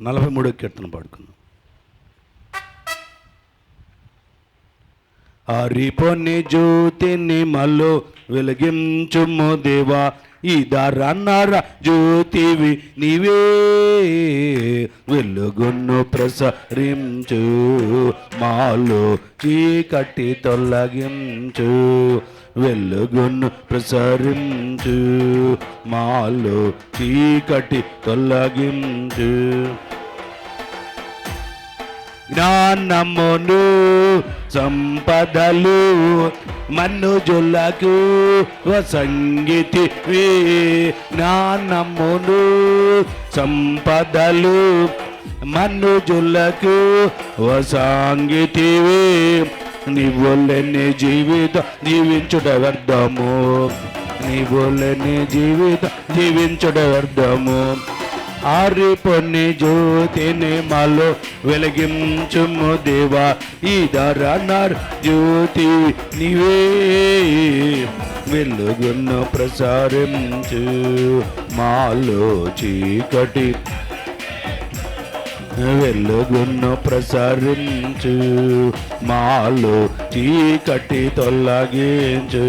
నలభై మూడో కీర్తన పాడుకుందాం. ఆరిపోని జ్యోతిని మల్లో వెలిగించుము దేవా. ఈ జ్యోతివి నీవే వెలుగును ప్రసరించు. మాలో చీకటి తొలగించు. వెలుగును ప్రసరించు. మాలో చీకటి తొలగించు. జ్ఞానమును సంపదలు మన్నుజులకు సంగీతి జ్ఞానమును సంపదలు మన్నుజులకు వసాంగితివి నీవులేని జీవితం జీవించుట వ్యర్థము నీవులేని జీవితం జీవించుట వ్యర్థము ఆరిపోని జ్యోతిని మాలో వెలిగించుము దేవా. ఈ ధరనర్ జ్యోతి నీవే. వెలుగును ప్రసారించు మాలో చీకటి. వెలుగును ప్రసరించు మాలో చీకటి తొలగించు.